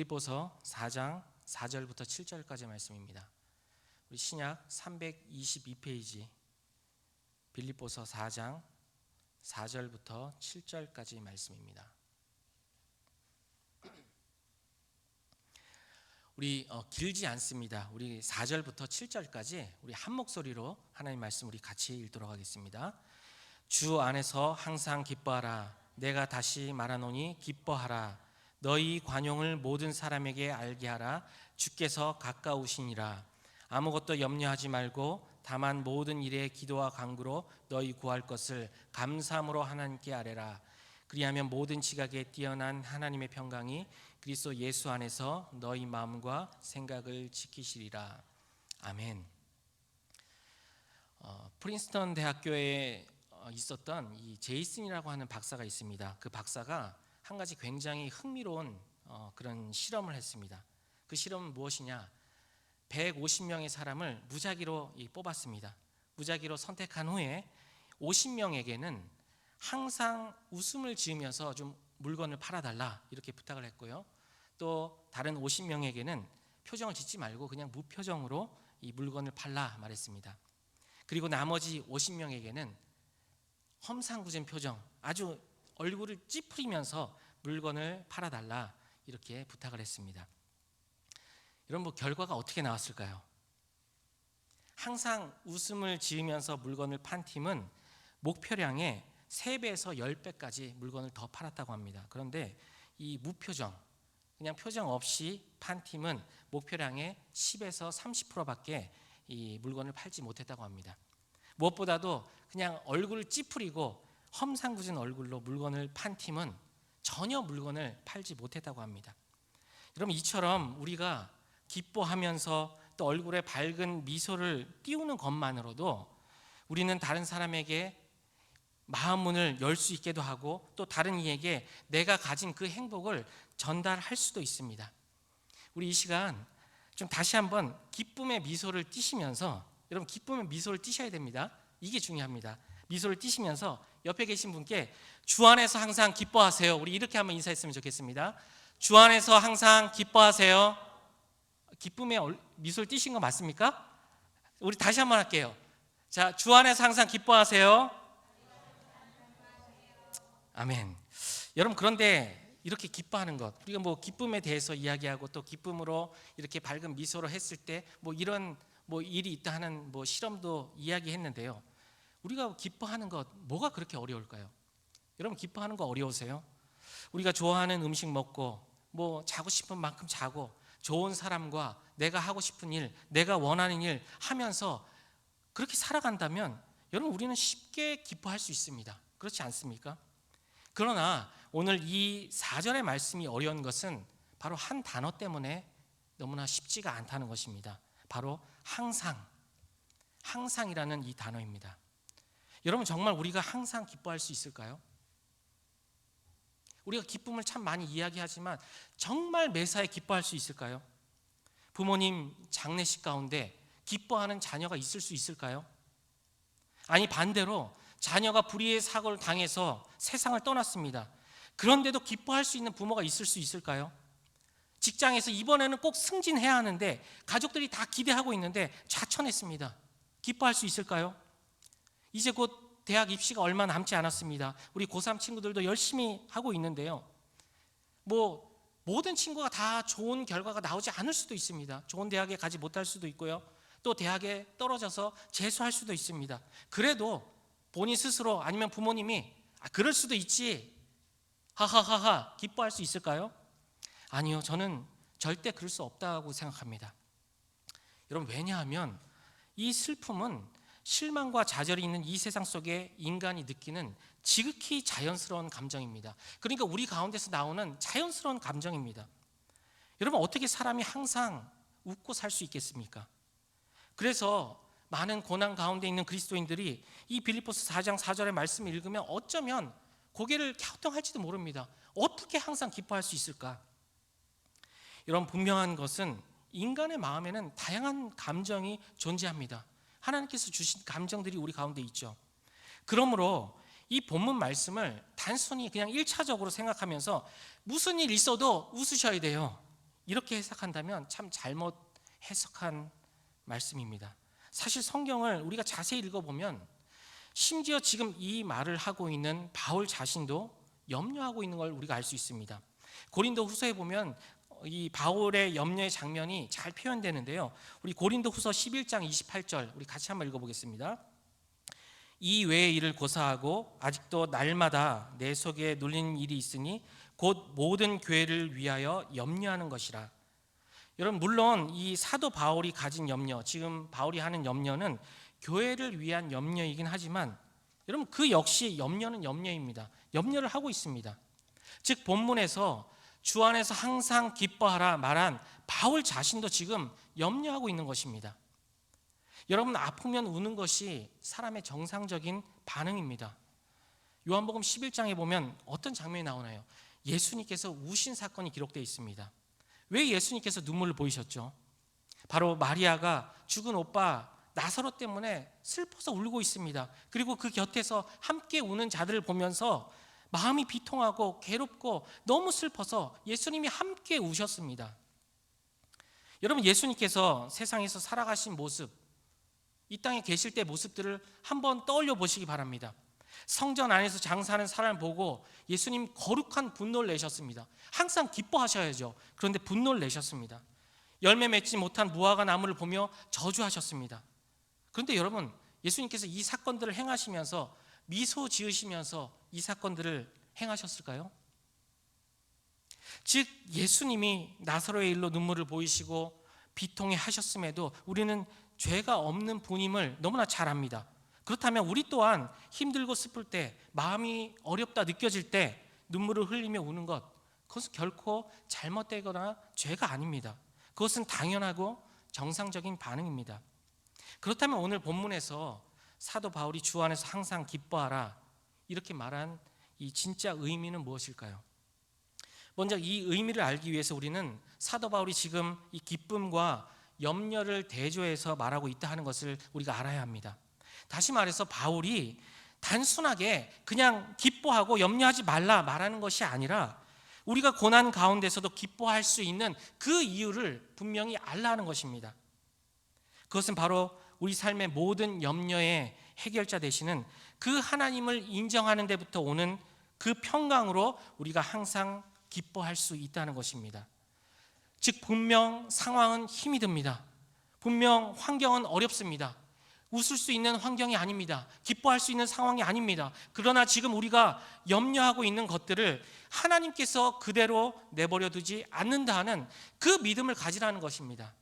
빌립보서 4장 4절부터 7절까지 말씀입니다. 우리 신약 322페이지 빌립보서 4장 4절부터 7절까지 말씀입니다. 우리 어, 길지 않습니다. 우리 4절부터 7절까지 우리 한 목소리로 하나님 말씀 우리 같이 읽도록 하겠습니다. 주 안에서 항상 기뻐하라. 내가 다시 말하노니 기뻐하라. 너희 관용을 모든 사람에게 알게 하라. 주께서 가까우시니라. 아무것도 염려하지 말고 다만 모든 일에 기도와 간구로 너희 구할 것을 감사함으로 하나님께 아뢰라. 그리하면 모든 지각에 뛰어난 하나님의 평강이 그리스도 예수 안에서 너희 마음과 생각을 지키시리라. 아멘. 어, 프린스턴 대학교에 어, 있었던 이 제이슨이라고 하는 박사가 있습니다. 그 박사가 한 가지 굉장히 흥미로운 어, 그런 실험을 했습니다. 그 실험은 무엇이냐? 150명의 사람을 무작위로 이 뽑았습니다. 무작위로 선택한 후에 50명에게는 항상 웃음을 지으면서 좀 물건을 팔아달라 이렇게 부탁을 했고요. 또 다른 50명에게는 표정을 짓지 말고 그냥 무표정으로 이 물건을 팔라 말했습니다. 그리고 나머지 50명에게는 험상궂은 표정, 아주 얼굴을 찌푸리면서 물건을 팔아달라 이렇게 부탁을 했습니다. 여러분 뭐 결과가 어떻게 나왔을까요? 항상 웃음을 지으면서 물건을 판 팀은 목표량의 3배에서 10배까지 물건을 더 팔았다고 합니다. 그런데 이 무표정, 그냥 표정 없이 판 팀은 목표량의 10에서 30%밖에 이 물건을 팔지 못했다고 합니다. 무엇보다도 그냥 얼굴을 찌푸리고 험상궂은 얼굴로 물건을 판 팀은 전혀 물건을 팔지 못했다고 합니다. 여러분 이처럼 우리가 기뻐하면서 또 얼굴에 밝은 미소를 띄우는 것만으로도 우리는 다른 사람에게 마음 문을 열 수 있게도 하고 또 다른 이에게 내가 가진 그 행복을 전달할 수도 있습니다. 우리 이 시간 좀 다시 한번 기쁨의 미소를 띠시면서 여러분 기쁨의 미소를 띠셔야 됩니다. 이게 중요합니다. 미소를 띠시면서 옆에 계신 분께 주 안에서 항상 기뻐하세요. 우리 이렇게 한번 인사했으면 좋겠습니다. 주 안에서 항상 기뻐하세요. 기쁨의 미소를 띠신 거 맞습니까? 우리 다시 한번 할게요. 자, 주 안에서 항상 기뻐하세요. 아멘. 여러분 그런데 이렇게 기뻐하는 것 우리가 뭐 기쁨에 대해서 이야기하고 또 기쁨으로 이렇게 밝은 미소로 했을 때 뭐 이런 뭐 일이 있다 하는 뭐 실험도 이야기했는데요. 우리가 기뻐하는 것 뭐가 그렇게 어려울까요? 여러분 기뻐하는 거 어려우세요? 우리가 좋아하는 음식 먹고 뭐 자고 싶은 만큼 자고 좋은 사람과 내가 하고 싶은 일, 내가 원하는 일 하면서 그렇게 살아간다면 여러분 우리는 쉽게 기뻐할 수 있습니다. 그렇지 않습니까? 그러나 오늘 이 4절의 말씀이 어려운 것은 바로 한 단어 때문에 너무나 쉽지가 않다는 것입니다. 바로 항상, 항상이라는 이 단어입니다. 여러분 정말 우리가 항상 기뻐할 수 있을까요? 우리가 기쁨을 참 많이 이야기하지만 정말 매사에 기뻐할 수 있을까요? 부모님 장례식 가운데 기뻐하는 자녀가 있을 수 있을까요? 아니 반대로 자녀가 불의의 사고를 당해서 세상을 떠났습니다. 그런데도 기뻐할 수 있는 부모가 있을 수 있을까요? 직장에서 이번에는 꼭 승진해야 하는데 가족들이 다 기대하고 있는데 좌천했습니다. 기뻐할 수 있을까요? 이제 곧 대학 입시가 얼마 남지 않았습니다. 우리 고3 친구들도 열심히 하고 있는데요. 뭐 모든 친구가 다 좋은 결과가 나오지 않을 수도 있습니다. 좋은 대학에 가지 못할 수도 있고요. 또 대학에 떨어져서 재수할 수도 있습니다. 그래도 본인 스스로 아니면 부모님이 아, 그럴 수도 있지. 하하하하 기뻐할 수 있을까요? 아니요. 저는 절대 그럴 수 없다고 생각합니다. 여러분 왜냐하면 이 슬픔은 실망과 좌절이 있는 이 세상 속에 인간이 느끼는 지극히 자연스러운 감정입니다. 그러니까 우리 가운데서 나오는 자연스러운 감정입니다. 여러분 어떻게 사람이 항상 웃고 살 수 있겠습니까? 그래서 많은 고난 가운데 있는 그리스도인들이 이 빌립보스 4장 4절의 말씀을 읽으면 어쩌면 고개를 갸우뚱할지도 모릅니다. 어떻게 항상 기뻐할 수 있을까? 이런 분명한 것은 인간의 마음에는 다양한 감정이 존재합니다. 하나님께서 주신 감정들이 우리 가운데 있죠. 그러므로 이 본문 말씀을 단순히 그냥 1차적으로 생각하면서 무슨 일 있어도 웃으셔야 돼요. 이렇게 해석한다면 참 잘못 해석한 말씀입니다. 사실 성경을 우리가 자세히 읽어보면 심지어 지금 이 말을 하고 있는 바울 자신도 염려하고 있는 걸 우리가 알 수 있습니다. 고린도 후서에 보면 이 바울의 염려의 장면이 잘 표현되는데요. 우리 고린도 후서 11장 28절 우리 같이 한번 읽어 보겠습니다. 이 외의 일을 고사하고 아직도 날마다 내 속에 눌리는 일이 있으니 곧 모든 교회를 위하여 염려하는 것이라. 여러분 물론 이 사도 바울이 가진 염려, 지금 바울이 하는 염려는 교회를 위한 염려이긴 하지만 여러분 그 역시 염려는 염려입니다. 염려를 하고 있습니다. 즉 본문에서 주 안에서 항상 기뻐하라 말한 바울 자신도 지금 염려하고 있는 것입니다. 여러분 아프면 우는 것이 사람의 정상적인 반응입니다. 요한복음 11장에 보면 어떤 장면이 나오나요? 예수님께서 우신 사건이 기록되어 있습니다. 왜 예수님께서 눈물을 보이셨죠? 바로 마리아가 죽은 오빠 나사로 때문에 슬퍼서 울고 있습니다. 그리고 그 곁에서 함께 우는 자들을 보면서 마음이 비통하고 괴롭고 너무 슬퍼서 예수님이 함께 우셨습니다. 여러분 예수님께서 세상에서 살아가신 모습 이 땅에 계실 때 모습들을 한번 떠올려 보시기 바랍니다. 성전 안에서 장사하는 사람을 보고 예수님 거룩한 분노를 내셨습니다. 항상 기뻐하셔야죠. 그런데 분노를 내셨습니다. 열매 맺지 못한 무화과 나무를 보며 저주하셨습니다. 그런데 여러분, 예수님께서 이 사건들을 행하시면서 미소 지으시면서 이 사건들을 행하셨을까요? 즉 예수님이 나사로의 일로 눈물을 보이시고 비통해 하셨음에도 우리는 죄가 없는 분임을 너무나 잘 압니다. 그렇다면 우리 또한 힘들고 슬플 때 마음이 어렵다 느껴질 때 눈물을 흘리며 우는 것 그것은 결코 잘못되거나 죄가 아닙니다. 그것은 당연하고 정상적인 반응입니다. 그렇다면 오늘 본문에서 사도 바울이 주 안에서 항상 기뻐하라 이렇게 말한 이 진짜 의미는 무엇일까요? 먼저 이 의미를 알기 위해서 우리는 사도 바울이 지금 이 기쁨과 염려를 대조해서 말하고 있다 하는 것을 우리가 알아야 합니다. 다시 말해서 바울이 단순하게 그냥 기뻐하고 염려하지 말라 말하는 것이 아니라 우리가 고난 가운데서도 기뻐할 수 있는 그 이유를 분명히 알라 하는 것입니다. 그것은 바로 우리 삶의 모든 염려의 해결자 되시는 그 하나님을 인정하는 데부터 오는 그 평강으로 우리가 항상 기뻐할 수 있다는 것입니다. 즉 분명 상황은 힘이 듭니다. 분명 환경은 어렵습니다. 웃을 수 있는 환경이 아닙니다. 기뻐할 수 있는 상황이 아닙니다. 그러나 지금 우리가 염려하고 있는 것들을 하나님께서 그대로 내버려 두지 않는다는 그 믿음을 가지라는 것입니다.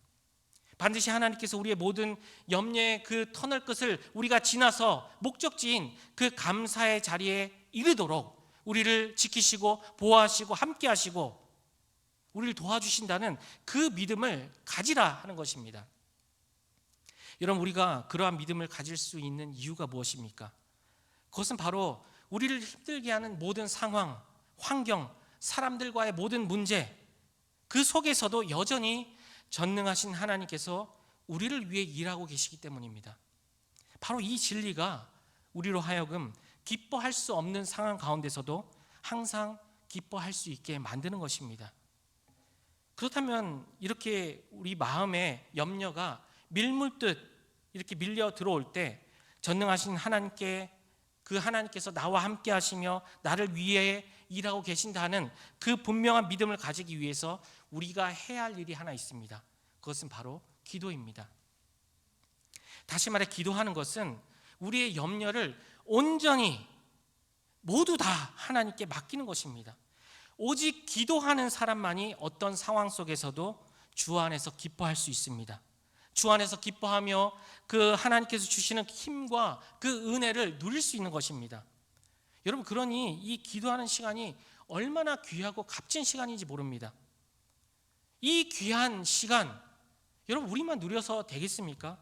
반드시 하나님께서 우리의 모든 염려의 그 터널 끝을 우리가 지나서 목적지인 그 감사의 자리에 이르도록 우리를 지키시고 보호하시고 함께 하시고 우리를 도와주신다는 그 믿음을 가지라 하는 것입니다. 여러분 우리가 그러한 믿음을 가질 수 있는 이유가 무엇입니까? 그것은 바로 우리를 힘들게 하는 모든 상황, 환경, 사람들과의 모든 문제 그 속에서도 여전히 전능하신 하나님께서 우리를 위해 일하고 계시기 때문입니다. 바로 이 진리가 우리로 하여금 기뻐할 수 없는 상황 가운데서도 항상 기뻐할 수 있게 만드는 것입니다. 그렇다면 이렇게 우리 마음의 염려가 밀물듯 이렇게 밀려 들어올 때 전능하신 하나님께 그 하나님께서 나와 함께 하시며 나를 위해 일하고 계신다는 그 분명한 믿음을 가지기 위해서 우리가 해야 할 일이 하나 있습니다. 그것은 바로 기도입니다. 다시 말해 기도하는 것은 우리의 염려를 온전히 모두 다 하나님께 맡기는 것입니다. 오직 기도하는 사람만이 어떤 상황 속에서도 주 안에서 기뻐할 수 있습니다. 주 안에서 기뻐하며 그 하나님께서 주시는 힘과 그 은혜를 누릴 수 있는 것입니다. 여러분 그러니 이 기도하는 시간이 얼마나 귀하고 값진 시간인지 모릅니다. 이 귀한 시간 여러분 우리만 누려서 되겠습니까?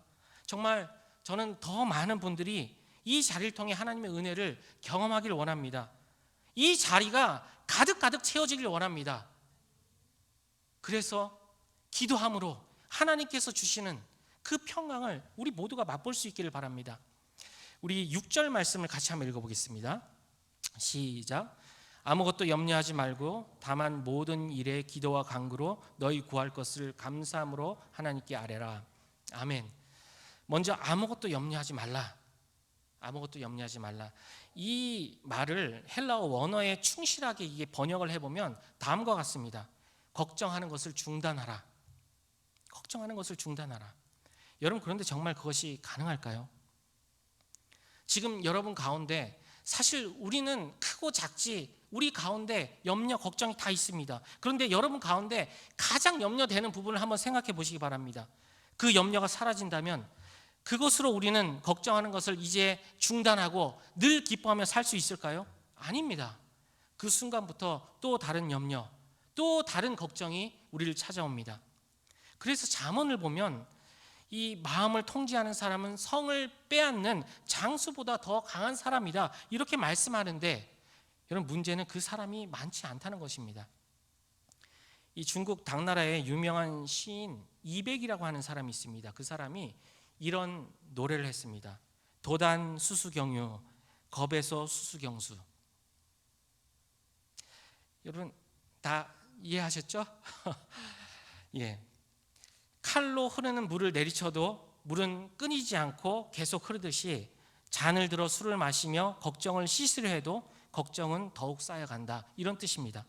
정말 저는 더 많은 분들이 이 자리를 통해 하나님의 은혜를 경험하기를 원합니다. 이 자리가 가득가득 채워지길 원합니다. 그래서 기도함으로 하나님께서 주시는 그 평강을 우리 모두가 맛볼 수 있기를 바랍니다. 우리 6절 말씀을 같이 한번 읽어보겠습니다. 시작. 아무것도 염려하지 말고 다만 모든 일에 기도와 간구로 너희 구할 것을 감사함으로 하나님께 아뢰라. 아멘. 먼저 아무것도 염려하지 말라. 아무것도 염려하지 말라. 이 말을 헬라어 원어에 충실하게 이게 번역을 해 보면 다음과 같습니다. 걱정하는 것을 중단하라. 걱정하는 것을 중단하라. 여러분 그런데 정말 그것이 가능할까요? 지금 여러분 가운데 사실 우리는 크고 작지 우리 가운데 염려 걱정이 다 있습니다. 그런데 여러분 가운데 가장 염려되는 부분을 한번 생각해 보시기 바랍니다. 그 염려가 사라진다면 그것으로 우리는 걱정하는 것을 이제 중단하고 늘 기뻐하며 살 수 있을까요? 아닙니다. 그 순간부터 또 다른 염려, 또 다른 걱정이 우리를 찾아옵니다. 그래서 잠언을 보면 이 마음을 통제하는 사람은 성을 빼앗는 장수보다 더 강한 사람이다. 이렇게 말씀하는데 여러분 문제는 그 사람이 많지 않다는 것입니다. 이 중국 당나라의 유명한 시인 이백이라고 하는 사람이 있습니다. 그 사람이 이런 노래를 했습니다. 도단 수수경유 겁에서 수수경수. 여러분 다 이해하셨죠? 예. 칼로 흐르는 물을 내리쳐도 물은 끊이지 않고 계속 흐르듯이 잔을 들어 술을 마시며 걱정을 씻으려 해도 걱정은 더욱 쌓여간다. 이런 뜻입니다.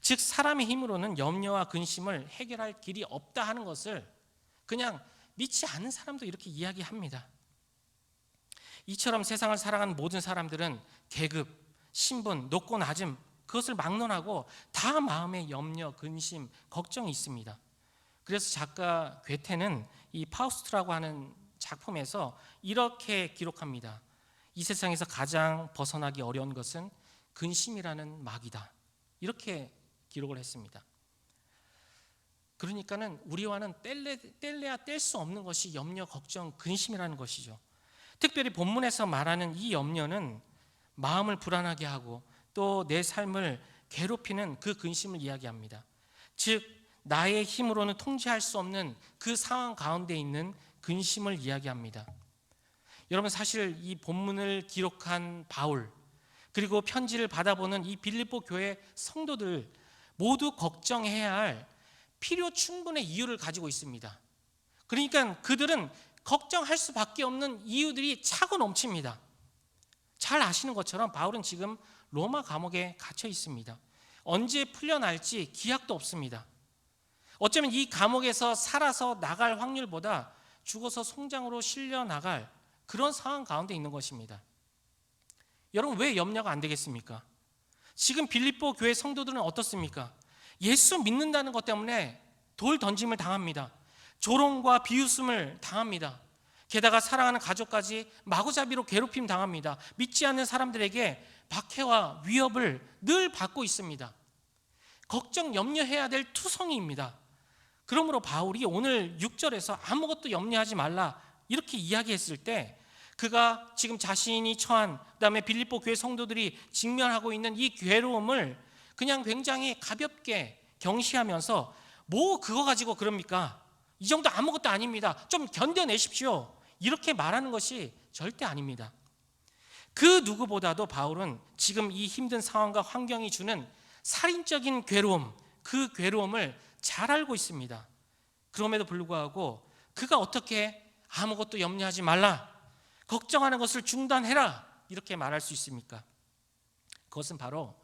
즉 사람의 힘으로는 염려와 근심을 해결할 길이 없다 하는 것을 그냥 믿지 않는 사람도 이렇게 이야기합니다. 이처럼 세상을 살아가는 모든 사람들은 계급, 신분, 높고 낮음 그것을 막론하고 다 마음에 염려, 근심, 걱정이 있습니다. 그래서 작가 괴테는 이 파우스트라고 하는 작품에서 이렇게 기록합니다. 이 세상에서 가장 벗어나기 어려운 것은 근심이라는 막이다. 이렇게 기록을 했습니다. 그러니까는 우리와는 뗄래, 뗄래야 뗄 수 없는 것이 염려, 걱정, 근심이라는 것이죠. 특별히 본문에서 말하는 이 염려는 마음을 불안하게 하고 또 내 삶을 괴롭히는 그 근심을 이야기합니다. 즉 나의 힘으로는 통제할 수 없는 그 상황 가운데 있는 근심을 이야기합니다. 여러분 사실 이 본문을 기록한 바울 그리고 편지를 받아보는 이 빌립보 교회 성도들 모두 걱정해야 할 필요 충분의 이유를 가지고 있습니다. 그러니까 그들은 걱정할 수밖에 없는 이유들이 차고 넘칩니다. 잘 아시는 것처럼 바울은 지금 로마 감옥에 갇혀 있습니다. 언제 풀려날지 기약도 없습니다. 어쩌면 이 감옥에서 살아서 나갈 확률보다 죽어서 송장으로 실려 나갈 그런 상황 가운데 있는 것입니다. 여러분 왜 염려가 안 되겠습니까? 지금 빌립보 교회 성도들은 어떻습니까? 예수 믿는다는 것 때문에 돌 던짐을 당합니다. 조롱과 비웃음을 당합니다. 게다가 사랑하는 가족까지 마구잡이로 괴롭힘 당합니다. 믿지 않는 사람들에게 박해와 위협을 늘 받고 있습니다. 걱정 염려해야 될 투성이입니다. 그러므로 바울이 오늘 6절에서 아무것도 염려하지 말라 이렇게 이야기했을 때 그가 지금 자신이 처한 그다음에 빌립보 교회 성도들이 직면하고 있는 이 괴로움을 그냥 굉장히 가볍게 경시하면서 뭐 그거 가지고 그럽니까? 이 정도 아무것도 아닙니다. 좀 견뎌내십시오. 이렇게 말하는 것이 절대 아닙니다. 그 누구보다도 바울은 지금 이 힘든 상황과 환경이 주는 살인적인 괴로움, 그 괴로움을 잘 알고 있습니다. 그럼에도 불구하고 그가 어떻게 아무것도 염려하지 말라, 걱정하는 것을 중단해라 이렇게 말할 수 있습니까? 그것은 바로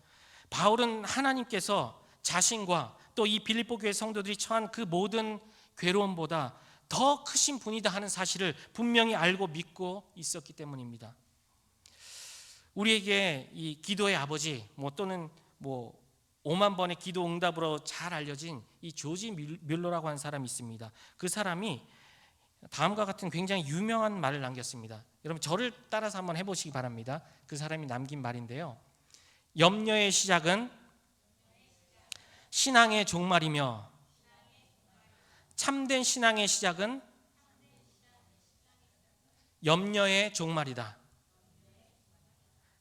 바울은 하나님께서 자신과 또 이 빌립보 교회 성도들이 처한 그 모든 괴로움보다 더 크신 분이다 하는 사실을 분명히 알고 믿고 있었기 때문입니다. 우리에게 이 기도의 아버지 뭐 또는 뭐 5만 번의 기도 응답으로 잘 알려진 이 조지 뮬러라고 하는 사람이 있습니다. 그 사람이 다음과 같은 굉장히 유명한 말을 남겼습니다. 여러분 저를 따라서 한번 해보시기 바랍니다. 그 사람이 남긴 말인데요. 염려의 시작은 신앙의 종말이며 참된 신앙의 시작은 염려의 종말이다.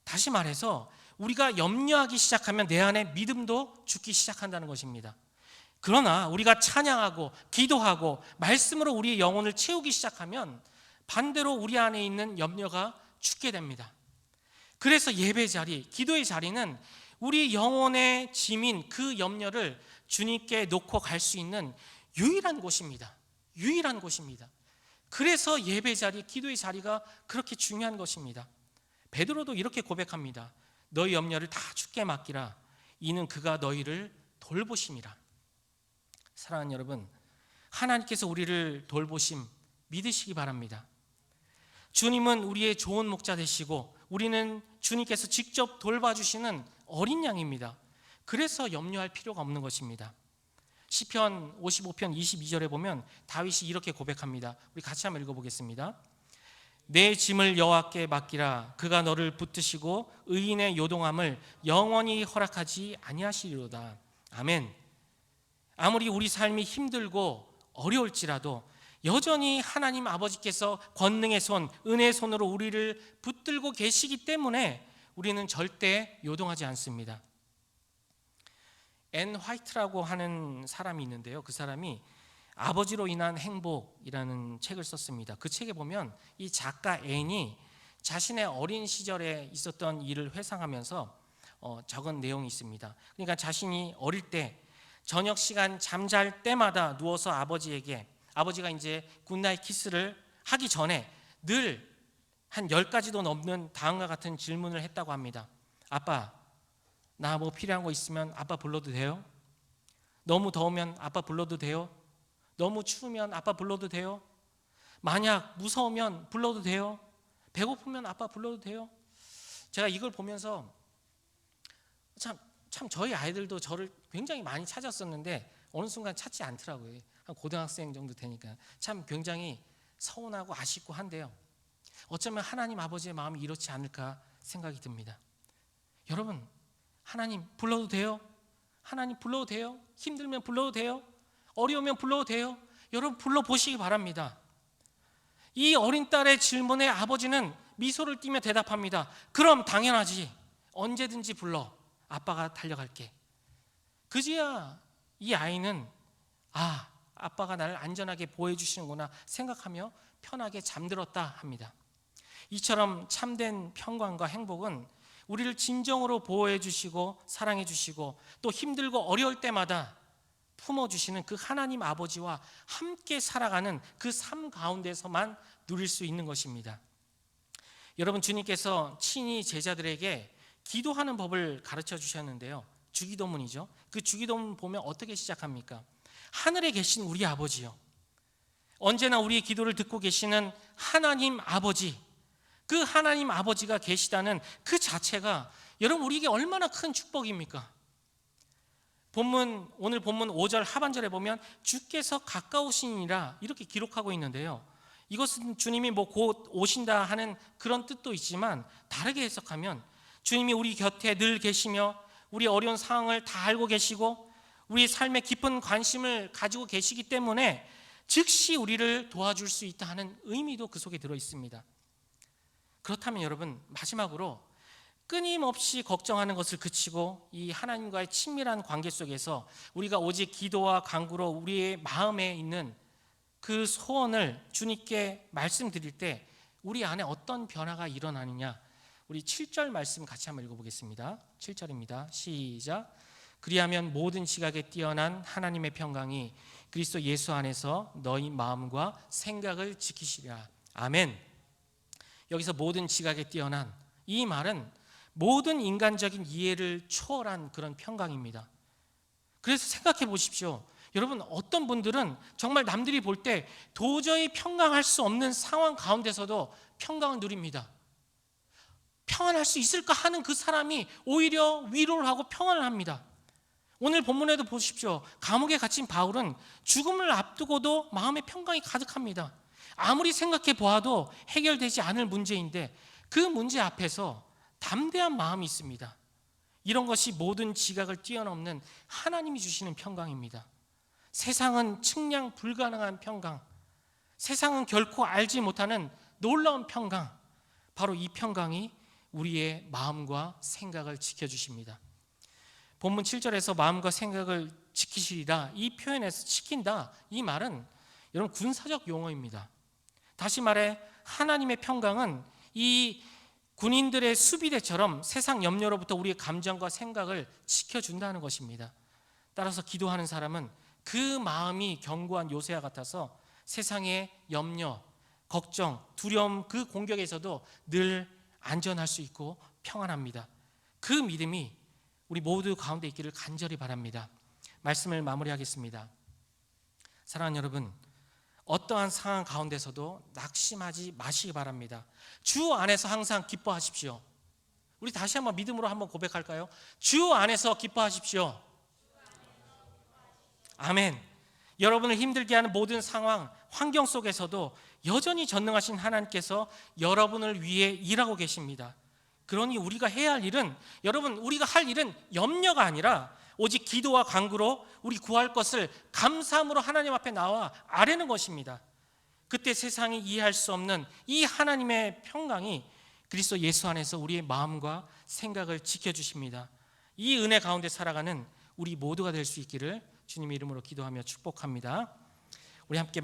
다시 말해서 우리가 염려하기 시작하면 내 안에 믿음도 죽기 시작한다는 것입니다. 그러나 우리가 찬양하고 기도하고 말씀으로 우리의 영혼을 채우기 시작하면 반대로 우리 안에 있는 염려가 죽게 됩니다. 그래서 예배 자리, 기도의 자리는 우리 영혼의 짐인 그 염려를 주님께 놓고 갈 수 있는 유일한 곳입니다. 유일한 곳입니다. 그래서 예배 자리, 기도의 자리가 그렇게 중요한 것입니다. 베드로도 이렇게 고백합니다. 너희 염려를 다 주께 맡기라. 이는 그가 너희를 돌보심이라. 사랑하는 여러분, 하나님께서 우리를 돌보심 믿으시기 바랍니다. 주님은 우리의 좋은 목자 되시고 우리는 주님께서 직접 돌봐주시는 어린 양입니다. 그래서 염려할 필요가 없는 것입니다. 시편 55편 22절에 보면 다윗이 이렇게 고백합니다. 우리 같이 한번 읽어 보겠습니다. 내 짐을 여호와께 맡기라 그가 너를 붙드시고 의인의 요동함을 영원히 허락하지 아니하시리로다. 아멘. 아무리 우리 삶이 힘들고 어려울지라도 여전히 하나님 아버지께서 권능의 손, 은혜의 손으로 우리를 붙들고 계시기 때문에 우리는 절대 요동하지 않습니다. 앤 화이트라고 하는 사람이 있는데요. 그 사람이 아버지로 인한 행복이라는 책을 썼습니다. 그 책에 보면 이 작가 앤이 자신의 어린 시절에 있었던 일을 회상하면서 어, 적은 내용이 있습니다. 그러니까 자신이 어릴 때 저녁 시간 잠잘 때마다 누워서 아버지에게 아버지가 이제 굿나잇 키스를 하기 전에 늘 한 열 가지도 넘는 다음과 같은 질문을 했다고 합니다. 아빠, 나 뭐 필요한 거 있으면 아빠 불러도 돼요? 너무 더우면 아빠 불러도 돼요? 너무 추우면 아빠 불러도 돼요? 만약 무서우면 불러도 돼요? 배고프면 아빠 불러도 돼요? 제가 이걸 보면서 참, 참 저희 아이들도 저를 굉장히 많이 찾았었는데 어느 순간 찾지 않더라고요. 한 고등학생 정도 되니까 참 굉장히 서운하고 아쉽고 한데요. 어쩌면 하나님 아버지의 마음이 이렇지 않을까 생각이 듭니다. 여러분, 하나님 불러도 돼요? 하나님 불러도 돼요? 힘들면 불러도 돼요? 어려우면 불러도 돼요? 여러분 불러 보시기 바랍니다. 이 어린 딸의 질문에 아버지는 미소를 띠며 대답합니다. 그럼 당연하지. 언제든지 불러. 아빠가 달려갈게. 그제야 이 아이는 아, 아빠가 나를 안전하게 보호해 주시는구나 생각하며 편하게 잠들었다 합니다. 이처럼 참된 평강과 행복은 우리를 진정으로 보호해 주시고 사랑해 주시고 또 힘들고 어려울 때마다 품어 주시는 그 하나님 아버지와 함께 살아가는 그 삶 가운데서만 누릴 수 있는 것입니다. 여러분 주님께서 친히 제자들에게 기도하는 법을 가르쳐 주셨는데요. 주기도문이죠. 그 주기도문 보면 어떻게 시작합니까? 하늘에 계신 우리 아버지요. 언제나 우리의 기도를 듣고 계시는 하나님 아버지. 그 하나님 아버지가 계시다는 그 자체가 여러분 우리에게 얼마나 큰 축복입니까? 본문 오늘 본문 5절 하반절에 보면 주께서 가까우시니라 이렇게 기록하고 있는데요. 이것은 주님이 뭐 곧 오신다 하는 그런 뜻도 있지만 다르게 해석하면 주님이 우리 곁에 늘 계시며 우리 어려운 상황을 다 알고 계시고 우리 삶에 깊은 관심을 가지고 계시기 때문에 즉시 우리를 도와줄 수 있다 하는 의미도 그 속에 들어 있습니다. 그렇다면 여러분 마지막으로 끊임없이 걱정하는 것을 그치고 이 하나님과의 친밀한 관계 속에서 우리가 오직 기도와 간구로 우리의 마음에 있는 그 소원을 주님께 말씀드릴 때 우리 안에 어떤 변화가 일어나느냐 우리 7절 말씀 같이 한번 읽어보겠습니다. 7절입니다. 시작. 그리하면 모든 지각에 뛰어난 하나님의 평강이 그리스도 예수 안에서 너희 마음과 생각을 지키시리라. 아멘. 여기서 모든 지각에 뛰어난 이 말은 모든 인간적인 이해를 초월한 그런 평강입니다. 그래서 생각해 보십시오. 여러분 어떤 분들은 정말 남들이 볼 때 도저히 평강할 수 없는 상황 가운데서도 평강을 누립니다. 평안할 수 있을까 하는 그 사람이 오히려 위로를 하고 평안을 합니다. 오늘 본문에도 보십시오. 감옥에 갇힌 바울은 죽음을 앞두고도 마음의 평강이 가득합니다. 아무리 생각해 보아도 해결되지 않을 문제인데 그 문제 앞에서 담대한 마음이 있습니다. 이런 것이 모든 지각을 뛰어넘는 하나님이 주시는 평강입니다. 세상은 측량 불가능한 평강, 세상은 결코 알지 못하는 놀라운 평강, 바로 이 평강이 우리의 마음과 생각을 지켜주십니다. 본문 7절에서 마음과 생각을 지키시리라 이 표현에서 지킨다 이 말은 여러분 군사적 용어입니다. 다시 말해 하나님의 평강은 이 군인들의 수비대처럼 세상 염려로부터 우리의 감정과 생각을 지켜준다는 것입니다. 따라서 기도하는 사람은 그 마음이 견고한 요새와 같아서 세상의 염려, 걱정, 두려움 그 공격에서도 늘 안전할 수 있고 평안합니다. 그 믿음이 우리 모두 가운데 있기를 간절히 바랍니다. 말씀을 마무리하겠습니다. 사랑하는 여러분, 어떠한 상황 가운데서도 낙심하지 마시기 바랍니다. 주 안에서 항상 기뻐하십시오. 우리 다시 한번 믿음으로 한번 고백할까요? 주 안에서 기뻐하십시오. 아멘. 여러분을 힘들게 하는 모든 상황, 환경 속에서도 여전히 전능하신 하나님께서 여러분을 위해 일하고 계십니다. 그러니 우리가 해야 할 일은 여러분 우리가 할 일은 염려가 아니라 오직 기도와 간구로 우리 구할 것을 감사함으로 하나님 앞에 나와 아뢰는 것입니다. 그때 세상이 이해할 수 없는 이 하나님의 평강이 그리스도 예수 안에서 우리의 마음과 생각을 지켜 주십니다. 이 은혜 가운데 살아가는 우리 모두가 될 수 있기를 주님의 이름으로 기도하며 축복합니다. 우리 함께